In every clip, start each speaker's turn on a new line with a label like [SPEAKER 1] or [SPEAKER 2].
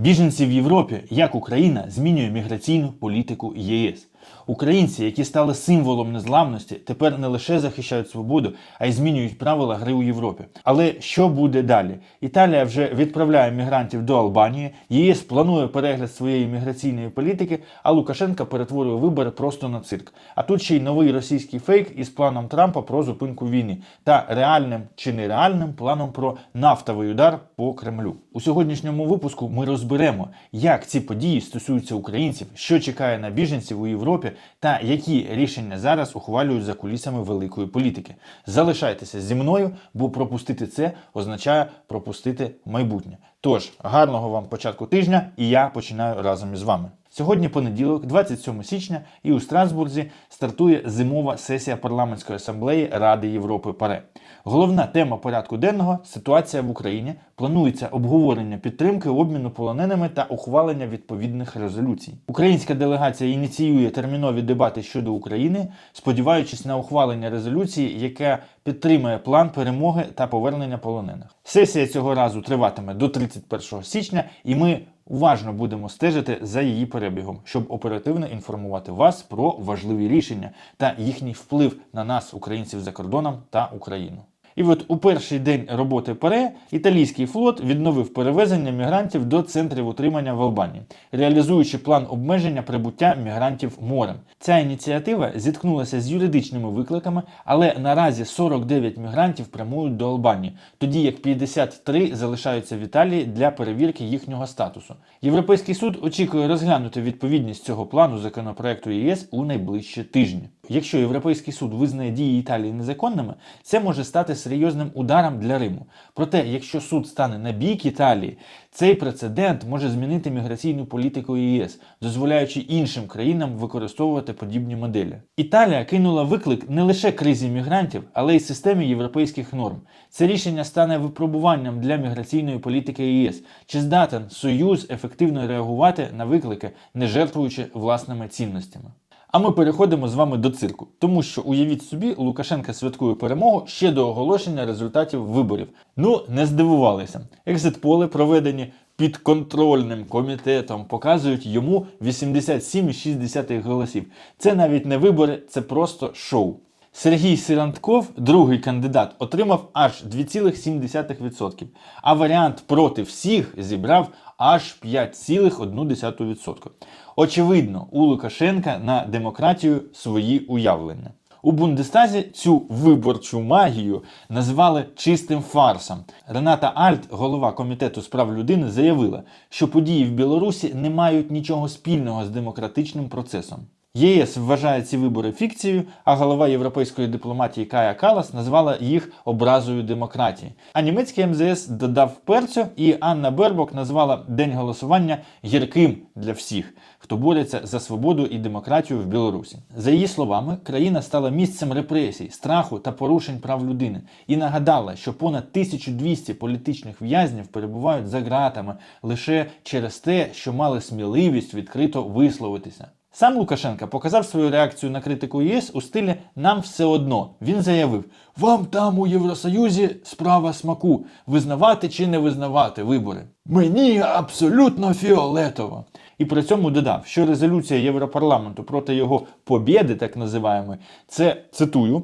[SPEAKER 1] Біженці в Європі, як Україна змінює міграційну політику ЄС. Українці, які стали символом незламності, тепер не лише захищають свободу, а й змінюють правила гри у Європі. Але що буде далі? Італія вже відправляє мігрантів до Албанії, ЄС планує перегляд своєї міграційної політики, а Лукашенка перетворює вибори просто на цирк. А тут ще й новий російський фейк із планом Трампа про зупинку війни та реальним чи нереальним планом про нафтовий удар по Кремлю. У сьогоднішньому випуску ми розберемо, як ці події стосуються українців, що чекає на біженців у Європі, та які рішення зараз ухвалюють за кулісами великої політики. Залишайтеся зі мною, бо пропустити це означає пропустити майбутнє. Тож гарного вам початку тижня, і я починаю разом із вами. Сьогодні понеділок, 27 січня, і у Страсбурзі стартує зимова сесія парламентської асамблеї Ради Європи ПАРЕ. Головна тема порядку денного ситуація в Україні. Планується обговорення підтримки обміну полоненими та ухвалення відповідних резолюцій. Українська делегація ініціює термінові дебати щодо України, сподіваючись на ухвалення резолюції, яка підтримує план перемоги та повернення полонених. Сесія цього разу триватиме до 31 січня, і ми уважно будемо стежити за її перебігом, щоб оперативно інформувати вас про важливі рішення та їхній вплив на нас, українців за кордоном та Україну. І от у перший день роботи ПАРЕ італійський флот відновив перевезення мігрантів до центрів утримання в Албанії, реалізуючи план обмеження прибуття мігрантів морем. Ця ініціатива зіткнулася з юридичними викликами, але наразі 49 мігрантів прямують до Албанії, тоді як 53 залишаються в Італії для перевірки їхнього статусу. Європейський суд очікує розглянути відповідність цього плану законопроекту ЄС у найближчі тижні. Якщо Європейський суд визнає дії Італії незаконними, це може стати серйозним ударом для Риму. Проте, якщо суд стане на бік Італії, цей прецедент може змінити міграційну політику ЄС, дозволяючи іншим країнам використовувати подібні моделі. Італія кинула виклик не лише кризі мігрантів, але й системі європейських норм. Це рішення стане випробуванням для міграційної політики ЄС. Чи здатен Союз ефективно реагувати на виклики, не жертвуючи власними цінностями? А ми переходимо з вами до цирку, тому що уявіть собі, Лукашенка святкує перемогу ще до оголошення результатів виборів. Ну, не здивувалися. Екзит-поли, проведені підконтрольним комітетом, показують йому 87,6 голосів. Це навіть не вибори, це просто шоу. Сергій Сирантков, другий кандидат, отримав аж 2,7%, а варіант проти всіх зібрав аж 5,1%. Очевидно, у Лукашенка на демократію свої уявлення. У Бундестазі цю виборчу магію назвали чистим фарсом. Рената Альт, голова комітету з прав людини, заявила, що події в Білорусі не мають нічого спільного з демократичним процесом. ЄС вважає ці вибори фікцією, а голова європейської дипломатії Кая Калас назвала їх образою демократії. А німецький МЗС додав перцю, і Анна Бербок назвала день голосування гірким для всіх, хто бореться за свободу і демократію в Білорусі. За її словами, країна стала місцем репресій, страху та порушень прав людини і нагадала, що понад 1200 політичних в'язнів перебувають за ґратами лише через те, що мали сміливість відкрито висловитися. Сам Лукашенка показав свою реакцію на критику ЄС у стилі Нам все одно. Він заявив: Вам там у Євросоюзі справа смаку визнавати чи не визнавати вибори. Мені абсолютно фіолетово. І при цьому додав, що резолюція Європарламенту проти його побєди, так називаємо, це цитую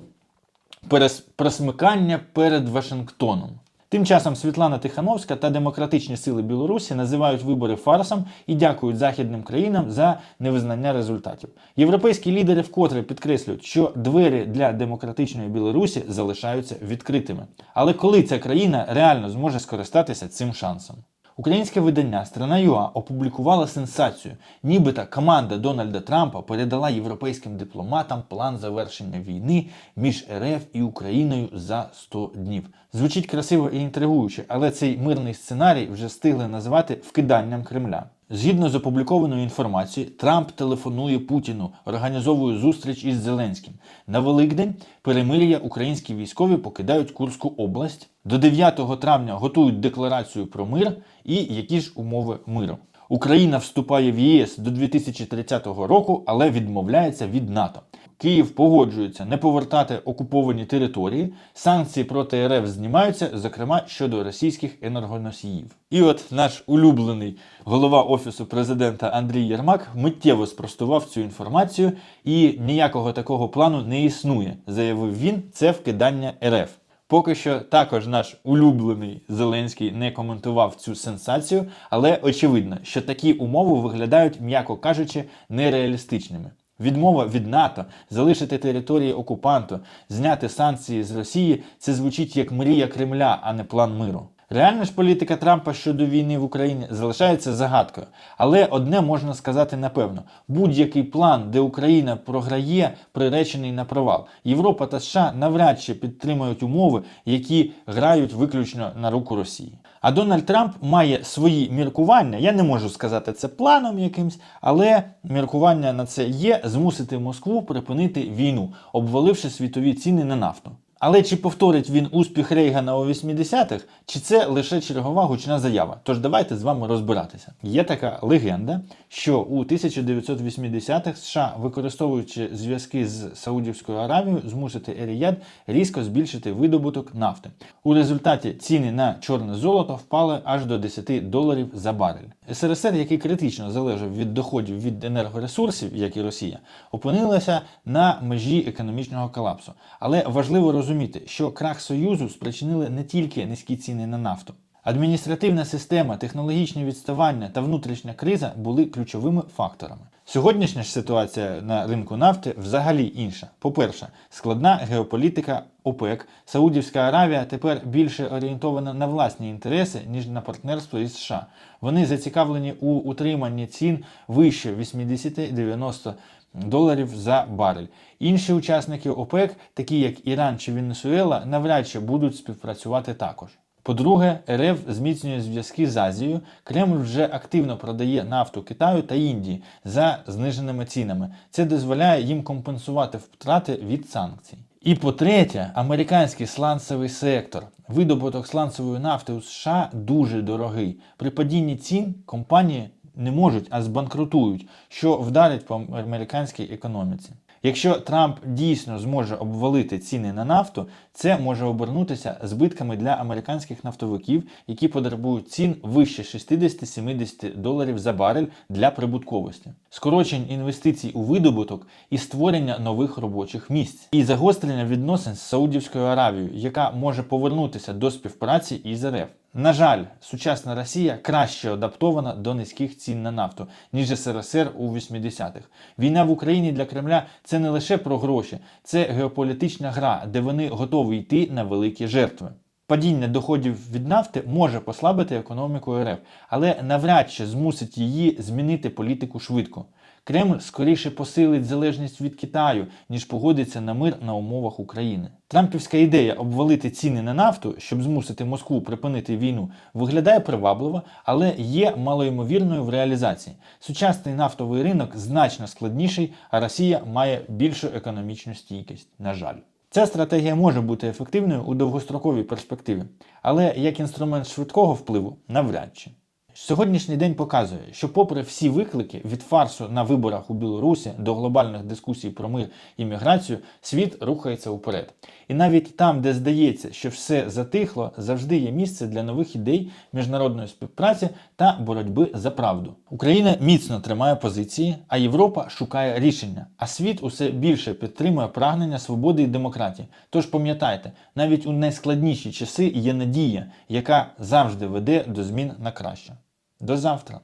[SPEAKER 1] перес- просмикання перед Вашингтоном. Тим часом Світлана Тихановська та демократичні сили Білорусі називають вибори фарсом і дякують західним країнам за невизнання результатів. Європейські лідери вкотре підкреслюють, що двері для демократичної Білорусі залишаються відкритими. Але коли ця країна реально зможе скористатися цим шансом? Українське видання Страна.ЮА опублікувало сенсацію, нібито команда Дональда Трампа передала європейським дипломатам план завершення війни між РФ і Україною за 100 днів. Звучить красиво і інтригуюче, але цей мирний сценарій вже встигли назвати вкиданням Кремля. Згідно з опублікованою інформацією, Трамп телефонує Путіну, організовує зустріч із Зеленським. На Великдень перемир'я українські військові покидають Курську область. До 9 травня готують декларацію про мир і які ж умови миру. Україна вступає в ЄС до 2030 року, але відмовляється від НАТО. Київ погоджується не повертати окуповані території, санкції проти РФ знімаються, зокрема щодо російських енергоносіїв. І от наш улюблений голова офісу президента Андрій Єрмак миттєво спростував цю інформацію, і ніякого такого плану не існує, заявив він. Це вкидання РФ. Поки що також наш улюблений Зеленський не коментував цю сенсацію, але очевидно, що такі умови виглядають, м'яко кажучи, нереалістичними. Відмова від НАТО, залишити території окупанту, зняти санкції з Росії це звучить як мрія Кремля, а не план миру. Реальна ж політика Трампа щодо війни в Україні залишається загадкою. Але одне можна сказати напевно: будь-який план, де Україна програє, приречений на провал. Європа та США навряд чи підтримують умови, які грають виключно на руку Росії. А Дональд Трамп має свої міркування. Я не можу сказати це планом якимсь, але міркування на це є змусити Москву припинити війну, обваливши світові ціни на нафту. Але чи повторить він успіх Рейгана у 80-х, чи це лише чергова гучна заява? Тож давайте з вами розбиратися. Є така легенда, що у 1980-х США, використовуючи зв'язки з Саудівською Аравією, змусити Еріяд різко збільшити видобуток нафти. У результаті ціни на чорне золото впали аж до 10 доларів за барель. СРСР, який критично залежав від доходів від енергоресурсів, як і Росія, опинилася на межі економічного колапсу. Але важливо розуміти, що крах Союзу спричинили не тільки низькі ціни на нафту. Адміністративна система, технологічні відставання та внутрішня криза були ключовими факторами. Сьогоднішня ж ситуація на ринку нафти взагалі інша. По-перше, складна геополітика ОПЕК, Саудівська Аравія тепер більше орієнтована на власні інтереси, ніж на партнерство із США. Вони зацікавлені у утриманні цін вище 80-90 доларів за барель. Інші учасники ОПЕК, такі як Іран чи Венесуела, навряд чи будуть співпрацювати також. По-друге, РФ зміцнює зв'язки з Азією. Кремль вже активно продає нафту Китаю та Індії за зниженими цінами. Це дозволяє їм компенсувати втрати від санкцій. І по-третє, американський сланцевий сектор. Видобуток сланцевої нафти у США дуже дорогий. При падінні цін компанії не можуть, а збанкрутують, що вдарить по американській економіці. Якщо Трамп дійсно зможе обвалити ціни на нафту, це може обернутися збитками для американських нафтовиків, які потребують цін вище 60-70 доларів за барель для прибутковості, скорочень інвестицій у видобуток і створення нових робочих місць, і загострення відносин з Саудівською Аравією, яка може повернутися до співпраці із РФ. На жаль, сучасна Росія краще адаптована до низьких цін на нафту, ніж СРСР у 80-х. Війна в Україні для Кремля це не лише про гроші, це геополітична гра, де вони готові йти на великі жертви. Падіння доходів від нафти може послабити економіку РФ, але навряд чи змусить її змінити політику швидко. Кремль скоріше посилить залежність від Китаю, ніж погодиться на мир на умовах України. Трампівська ідея обвалити ціни на нафту, щоб змусити Москву припинити війну, виглядає привабливо, але є малоймовірною в реалізації. Сучасний нафтовий ринок значно складніший, а Росія має більшу економічну стійкість. На жаль. Ця стратегія може бути ефективною у довгостроковій перспективі, але як інструмент швидкого впливу навряд чи. Сьогоднішній день показує, що, попри всі виклики від фарсу на виборах у Білорусі до глобальних дискусій про мир і міграцію, світ рухається уперед. І навіть там, де здається, що все затихло, завжди є місце для нових ідей, міжнародної співпраці та боротьби за правду. Україна міцно тримає позиції, а Європа шукає рішення. А світ усе більше підтримує прагнення свободи і демократії. Тож пам'ятайте, навіть у найскладніші часи є надія, яка завжди веде до змін на краще. До завтра!